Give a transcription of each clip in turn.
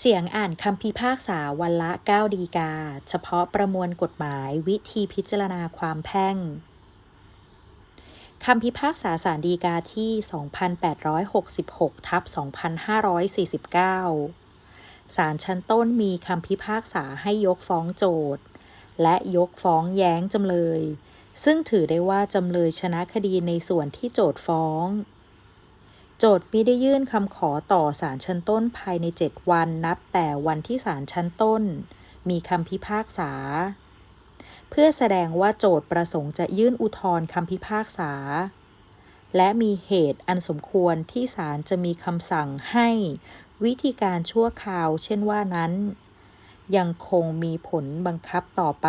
เสียงอ่านคำพิพากษาวันละ 9 ดีกา เฉพาะประมวลกฎหมายวิธีพิจารณาความแพ่งคำพิพากษาสารดีกาที่ 2866 ทับ 2549ศาลชั้นต้นมีคำพิพากษาให้ยกฟ้องโจทย์ และยกฟ้องแย้งจำเลย ซึ่งถือได้ว่าจำเลยชนะคดีในส่วนที่โจทย์ฟ้อง โจทย์ไมิได้ยื่นคำขอต่อศาลชั้นต้นภายใน 7 วันนับแต่วันที่ศาลชั้นต้น มีคำพิพากษา เพื่อแสดงว่าโจทย์ประสงค์จะยื่นอุทธรณ์คำพิพากษา และมีเหตุอันสมควรที่ศาลจะมีคำสั่งให้วิธีการชั่วคราว เช่นว่านั้น ยังคงมีผลบังคับต่อไป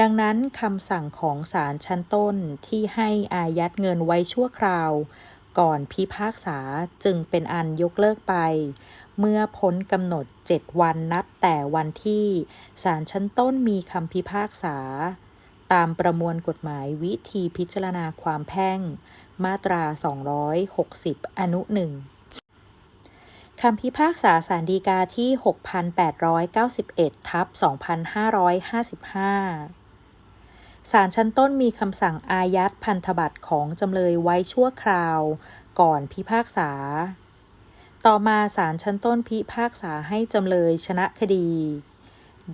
ดังนั้นคำสั่งของศาลชั้นต้นที่ให้อายัดเงินไว้ชั่วคราว ก่อนพิพากษาจึงเป็นอันยกเลิกไป เมื่อพ้นกำหนด 7 วันนับแต่วันที่ศาลชั้นต้นมีคำพิพากษา ตามประมวลกฎหมายวิธีพิจารณาความแพ่ง มาตรา 260 อนุหนึ่งคำพิพากษาสารดีกาที่ 6,891 ทับ 2555 ศาลชั้นต้นมีคำสั่งอายัดพันธบัตรของจำเลยไว้ชั่วคราว ก่อนพิพากษา ต่อมาศาลชั้นต้นพิพากษาให้จำเลยชนะคดี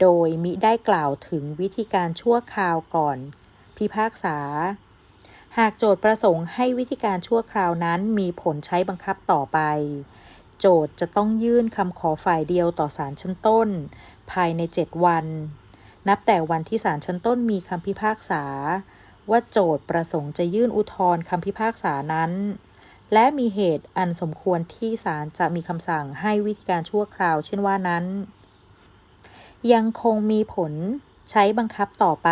โดยมิได้กล่าวถึงวิธีการชั่วคราวก่อน พิพากษา หากโจทย์ประสงค์ให้วิธีการชั่วคราวนั้นมีผลใช้บังคับต่อไป โจทย์จะต้องยื่นคำขอฝ่ายเดียวต่อศาลชั้นต้น ภายใน 7 วัน นับแต่วันที่ศาลชั้นต้นมีคำพิพากษา ว่าโจทย์ประสงค์จะยื่นอุทธรณ์คำพิพากษานั้น และมีเหตุอันสมควรที่ศาลจะมีคำสั่งให้วิธีการชั่วคราว เช่นว่านั้น ยังคงมีผลใช้บังคับต่อไป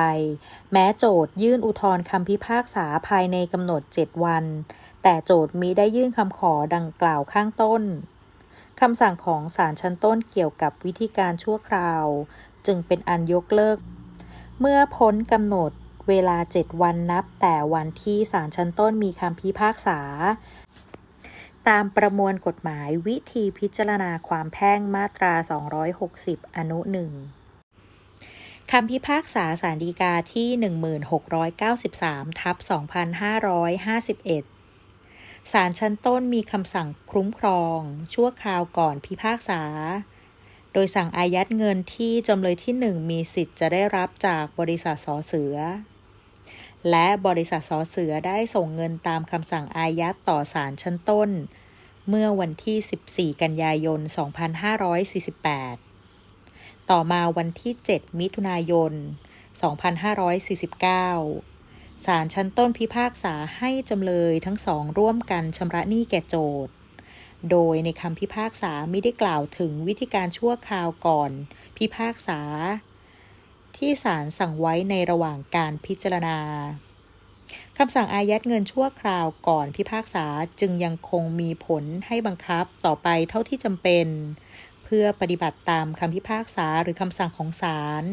แม้โจทยื่นอุทธรณ์คำพิพากษาภายในกำหนด 7 วัน แต่โจทมิได้ยื่นคำขอดังกล่าวข้างต้นคำสั่งของศาลชั้นต้นเกี่ยวกับวิธีการชั่วคราว จึงเป็นอันยกเลิก เมื่อพ้นกำหนดเวลา 7 วันนับ แต่วันที่ศาลชั้นต้นมีคำพิพากษา ตามประมวลกฎหมายวิธีพิจารณาความแพ่งมาตรา 260 อนุหนึ่งคำพิพากษาสารดีกาที่ 1693 ทับ 2551 ศาลชั้นต้นมีคำสั่งคุ้มครอง ชั่วคราวก่อนพิพากษา โดยสั่งอายัดเงินที่จำเลยที่ 1 มีสิทธิ์จะได้รับจากบริษัทสอเสือ และบริษัทสอเสือได้ส่งเงินตามคำสั่งอายัดต่อศาลชั้นต้น เมื่อวันที่ 14 กันยายน 2548 ต่อมาวันที่ 7 มิถุนายน 2549 ศาลชั้นต้นพิพากษาให้จำเลยทั้งสองร่วมกันชำระหนี้แก่โจทย์ โดยในคำพิพากษาไม่ได้กล่าวถึงวิธีการชั่วคราวก่อน พิพากษา ที่ศาลสั่งไว้ในระหว่างการพิจารณาคำสั่งอายัดเงินชั่วคราวก่อนพิพากษาจึงยังคงมีผลให้บังคับต่อไปเท่าที่จำเป็น เพื่อปฏิบัติตามคำพิพากษาหรือคำสั่งของศาล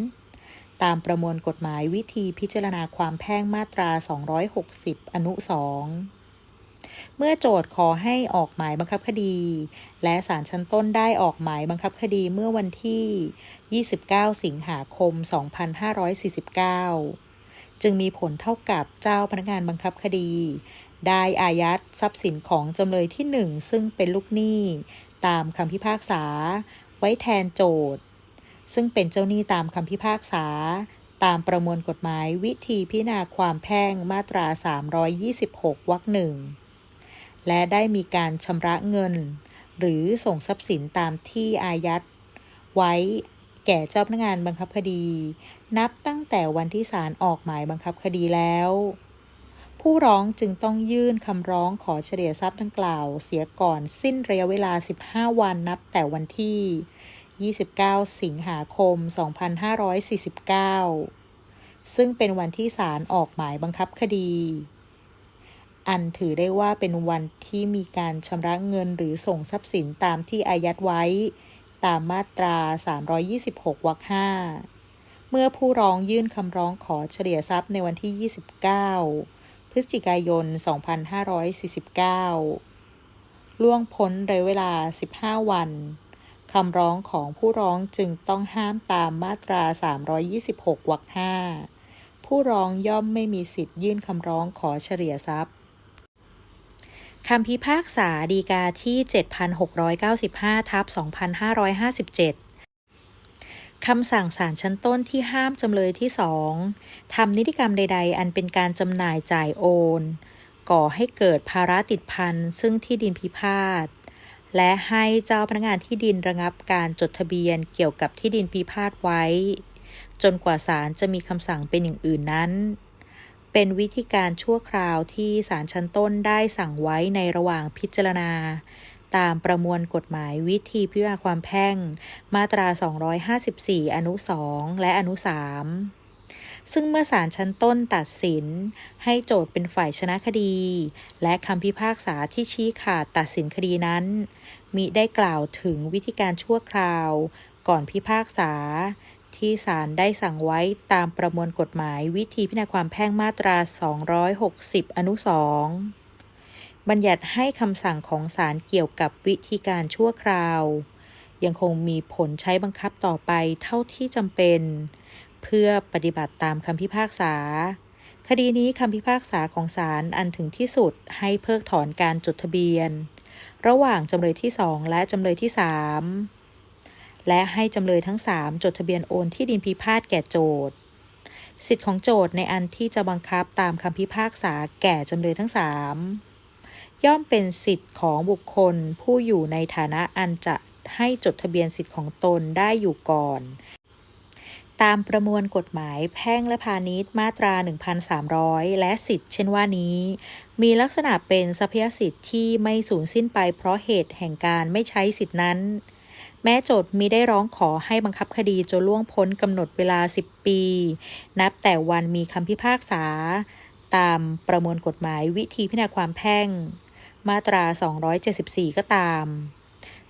ตามประมวลกฎหมายวิธีพิจารณาความแพ่งมาตรา 260 อนุ 2 เมื่อโจทย์ขอให้ออกหมายบังคับคดี และศาลชั้นต้นได้ออกหมายบังคับคดีเมื่อวันที่ 29 สิงหาคม 2549 จึงมีผลเท่ากับเจ้าพนักงานบังคับคดี ได้อายัดทรัพย์สินของจำเลยที่ 1 ซึ่งเป็นลูกหนี้ ตามคำพิพากษา ไว้แทนโจทย์ ซึ่งเป็นเจ้าหนี้ตามคำพิพากษาตามประมวลกฎหมายวิธีพิจารณาความแพ่งมาตรา 326 วรรคหนึ่ง และได้มีการชำระเงิน หรือส่งทรัพย์สินตามที่อายัด ไว้แก่เจ้าพนักงานบังคับคดี นับตั้งแต่วันที่ศาลออกหมายบังคับคดีแล้ว ผู้ร้องจึงต้องยื่นคำร้องขอเฉลี่ยทรัพย์ดังกล่าว เสียก่อนสิ้นระยะเวลา 15 วันนับแต่วันที่ 29 สิงหาคม 2549 ซึ่งเป็นวันที่ศาลออกหมายบังคับคดี อันถือได้ว่าเป็นวันที่มีการชำระเงินหรือส่งทรัพย์สินตามที่อายัดไว้ ตามมาตรา 326 วรรค5เมื่อผู้ร้องยื่นคำร้องขอเฉลี่ยทรัพย์ในวันที่ 29 พฤศจิกายน 2549 ล่วงพ้นระยะเวลา 15 วันคำร้องของผู้ร้องจึงต้องห้ามตามมาตรา 326 วรรค5ผู้ร้องย่อมไม่มีสิทธิ์ยื่นคำร้องขอเฉลี่ยทรัพย์ คำพิพากษาดีกาที่ 7,695 ทับ 2557 คำสั่งศาลชั้นต้นที่ห้ามจำเลยที่สองทำนิติกรรมใด ๆ อันเป็นการจำหน่ายจ่ายโอน ก่อให้เกิดภาระติดพันซึ่งที่ดินพิพาท และให้เจ้าพนักงานที่ดินระงับการจดทะเบียนเกี่ยวกับที่ดินพิพาทไว้ จนกว่าศาลจะมีคำสั่งเป็นอย่างอื่นนั้น เป็นวิธีการชั่วคราวที่ศาลชั้นต้นได้สั่งไว้ในระหว่างพิจารณา ตามประมวลกฎหมายวิธีพิจารณาความแพ่ง มาตรา 254 อนุ 2 และอนุ 3ซึ่งเมื่อศาลชั้นต้นตัดสิน ให้โจทย์เป็นฝ่ายชนะคดี และคำพิพากษาที่ชี้ขาดตัดสินคดีนั้น มิได้กล่าวถึงวิธีการชั่วคราว ก่อนพิพากษา ที่ศาลได้สั่งไว้ตามประมวลกฎหมายวิธีพิจารณาความแพ่งมาตรา 260 อนุ 2 บัญญัติให้คำสั่งของศาลเกี่ยวกับวิธีการชั่วคราว ยังคงมีผลใช้บังคับต่อไปเท่าที่จำเป็น เพื่อปฏิบัติตามคำพิพากษา คดีนี้คำพิพากษาของศาลอันถึงที่สุดให้เพิกถอนการจดทะเบียน ระหว่างจำเลยที่สองและจำเลยที่สาม และให้จำเลยทั้งสามจดทะเบียนโอนที่ดินพิพาทแก่โจทย์สิทธิของโจทย์ในอันที่จะบังคับตามคำพิพากษาแก่จำเลยทั้งสามย่อมเป็นสิทธิ์ของบุคคลผู้อยู่ในฐานะอันจะให้จดทะเบียนสิทธิ์ของตนได้อยู่ก่อน ตามประมวลกฎหมายแพ่งและพาณิชย์มาตรา 1,300 และสิทธิ์เช่นว่านี้ มีลักษณะเป็นทรัพยสิทธิ์ที่ไม่สูญสิ้นไปเพราะเหตุแห่งการไม่ใช้สิทธินั้น แม้โจทย์มีได้ร้องขอให้บังคับคดีจนล่วงพ้นกำหนดเวลา 10 ปี นับแต่วันมีคำพิพากษา ตามประมวลกฎหมายวิธีพิจารณาความแพ่ง มาตรา 274 ก็ตาม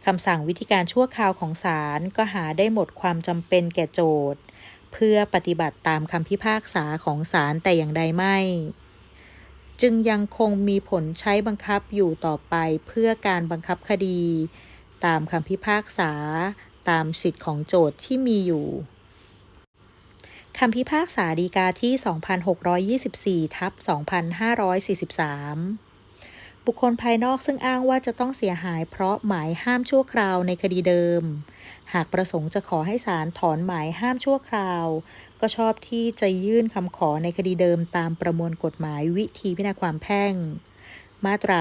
คำสั่งวิธีการชั่วคราวของศาลก็หาได้หมดความจำเป็นแก่โจทย์ เพื่อปฏิบัติตามคำพิพากษาของศาลแต่อย่างใดไม่ จึงยังคงมีผลใช้บังคับอยู่ต่อไปเพื่อการบังคับคดี ตามคำพิพากษา ตามสิทธิ์ของโจทย์ที่มีอยู่คำพิพากษาดีกาที่ 2624 ทับ 2543 บุคคลภายนอกซึ่งอ้างว่าจะต้องเสียหายเพราะหมายห้ามชั่วคราวในคดีเดิม หากประสงค์จะขอให้ศาลถอนหมายห้ามชั่วคราว ก็ชอบที่จะยื่นคำขอในคดีเดิมตามประมวลกฎหมายวิธีพิจารณาความแพ่ง มาตรา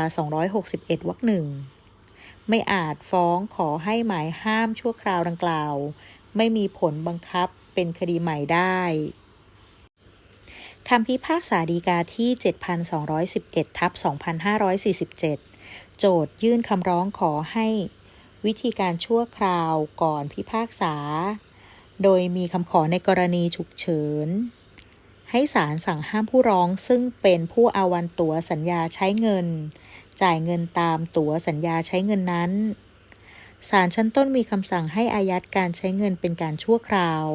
261 วรรคหนึ่ง ไม่อาจฟ้องขอให้หมายห้ามชั่วคราวดังกล่าว ไม่มีผลบังคับเป็นคดีใหม่ได้คำพิพากษาดีกาที่ 7,211 ทับ 2547 โจทยื่นคำร้องขอให้วิธีการชั่วคราวก่อนพิพากษา โดยมีคำขอในกรณีฉุกเฉิน ให้ศาลสั่งห้ามผู้ร้องซึ่งเป็นผู้อาวันตัวสัญญาใช้เงิน จ่ายเงินตามตั๋วสัญญาใช้เงินนั้น ศาลชั้นต้นมีคำสั่งให้อายัดการใช้เงินเป็นการชั่วคราว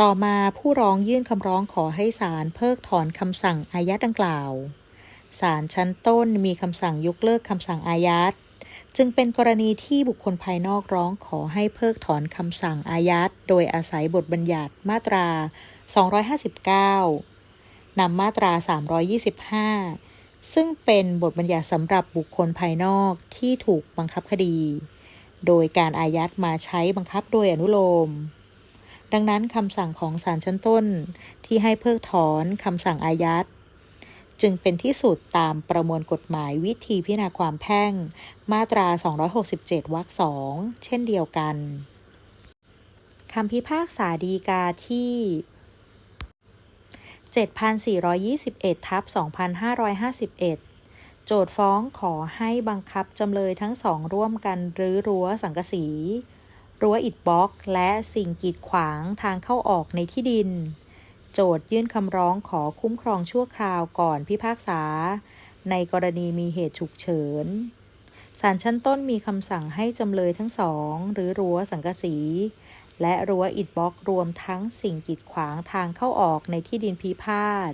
ต่อมาผู้ร้องยื่นคำร้องขอให้ศาลเพิกถอนคำสั่งอายัดดังกล่าว ศาลชั้นต้นมีคำสั่งยกเลิกคำสั่งอายัด จึงเป็นกรณีที่บุคคลภายนอกร้องขอให้เพิกถอนคำสั่งอายัดโดยอาศัยบทบัญญัติมาตรา 259นำมาตรา 325 ซึ่งเป็นบทบัญญัติสำหรับบุคคลภายนอกที่ถูกบังคับคดี โดยการอายัดมาใช้บังคับโดยอนุโลม ดังนั้นคำสั่งของศาลชั้นต้นที่ให้เพิกถอนคำสั่งอายัดจึงเป็นที่สุดตามประมวลกฎหมายวิธีพิจารณาความแพ่ง มาตรา 267 วรรคสองเช่นเดียวกันคำพิพากษาดีกาที่ 7,421ทับ2551 โจทฟ้องขอให้บังคับจำเลยทั้งสองร่วมกันรื้อรั้วสังกะสี รั้วอิฐบล็อก และสิ่งกีดขวางทางเข้าออกในที่ดิน โจทยื่นคำร้องขอคุ้มครองชั่วคราวก่อนพิพากษา ในกรณีมีเหตุฉุกเฉินศาลชั้นต้นมีคำสั่งให้จำเลยทั้งสอง หรือรั้วสังกะสี และรั้วอิฐบล็อกรวมทั้งสิ่งกีดขวางทางเข้าออกในที่ดินพิพาท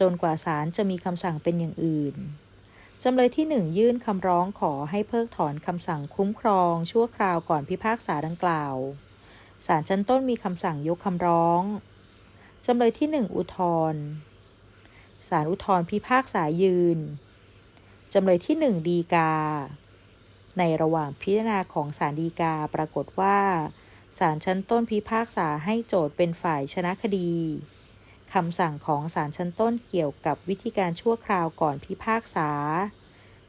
จนกว่าศาลจะมีคำสั่งเป็นอย่างอื่น จำเลยที่หนึ่งยื่นคำร้องขอให้เพิกถอนคำสั่งคุ้มครอง ชั่วคราวก่อนพิพากษาดังกล่าวศาลชั้นต้นมีคำสั่งยกคำร้อง จำเลยที่หนึ่งอุทธรณ์ศาลอุทธรณ์พิพากษายืน จำเลยที่หนึ่งดีกา ในระหว่างพิจารณาของศาลฎีกาปรากฏว่า ศาลชั้นต้นพิพากษาให้โจทย์เป็นฝ่ายชนะคดีคำสั่งของศาลชั้นต้นเกี่ยวกับวิธีการชั่วคราวก่อนพิพากษา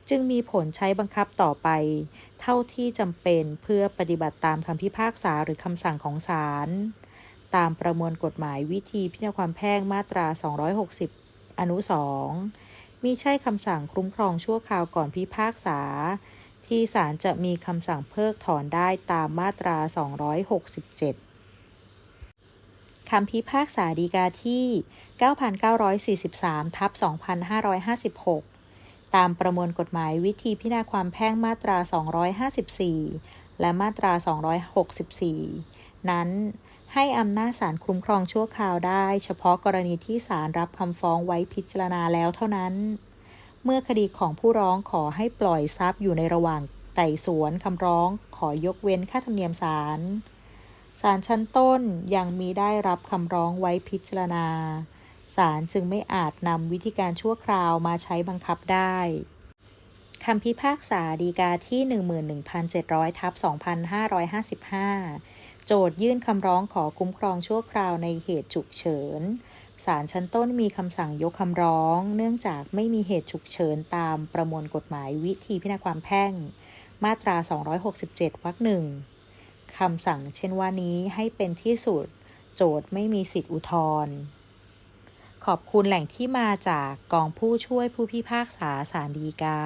จึงมีผลใช้บังคับต่อไป เท่าที่จำเป็นเพื่อปฏิบัติตามคำพิพากษาหรือคำสั่งของศาลตามประมวลกฎหมายวิธีพิจารณาความแพ่งมาตรา 260 อนุ 2มีใช่คำสั่งคุ้มครองชั่วคราวก่อนพิพากษา ที่ศาลจะมีคำสั่งเพิกถอนได้ตามมาตรา 267 คำพิพากษาฎีกาที่ 9,943 ทับ 2556 ตามประมวลกฎหมายวิธีพิจารณาความแพ่งมาตรา 254 และมาตรา 264 นั้นให้อำนาจศาลคุ้มครองชั่วคราวได้ เฉพาะกรณีที่ศาลรับคำฟ้องไว้พิจารณาแล้วเท่านั้น เมื่อคดีของผู้ร้องขอให้ปล่อยทรัพย์อยู่ในระหว่างไต่สวนคำร้อง ขอยกเว้นค่าธรรมเนียมศาลศาลชั้นต้นยังมีได้รับคำร้องไว้พิจารณาศาลจึงไม่อาจนำวิธีการชั่วคราวมาใช้บังคับได้คำพิพากษาดีกาที่ 11,700ทับ2555 โจทยื่นคำร้องขอคุ้มครองชั่วคราวในเหตุฉุกเฉิน ศาลชั้นต้นมีคำสั่งยกคำร้อง เนื่องจากไม่มีเหตุฉุกเฉินตามประมวลกฎหมายวิธีพิจารณาความแพ่ง มาตรา 267 วรรคหนึ่งคำสั่งเช่นว่านี้ให้เป็นที่สุด โจทย์ไม่มีสิทธิอุทธรณ์ขอบคุณแหล่งที่มาจากกองผู้ช่วยผู้พิพากษาศาลฎีกา